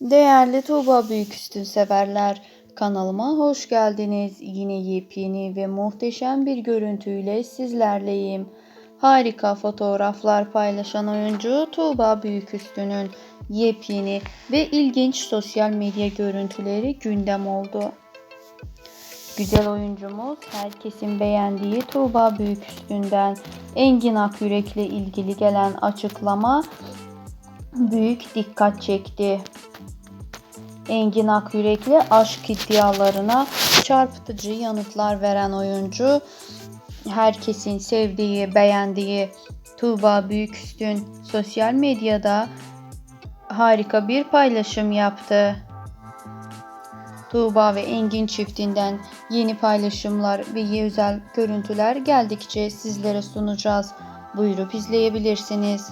Değerli Tuğba Büyüküstün severler, kanalıma hoş geldiniz. Yine yepyeni ve muhteşem bir görüntüyle sizlerleyim. Harika fotoğraflar paylaşan oyuncu Tuğba Büyüküstün'ün yepyeni ve ilginç sosyal medya görüntüleri gündem oldu. Güzel oyuncumuz herkesin beğendiği Tuğba Büyüküstün'den Engin Akyürek'le ilgili gelen açıklama büyük dikkat çekti. Engin Akyürek'le aşk iddialarına çarpıtıcı yanıtlar veren oyuncu, herkesin sevdiği, beğendiği Tuğba Büyüküstün sosyal medyada harika bir paylaşım yaptı. Tuğba ve Engin çiftinden yeni paylaşımlar ve özel görüntüler geldikçe sizlere sunacağız. Buyurup izleyebilirsiniz.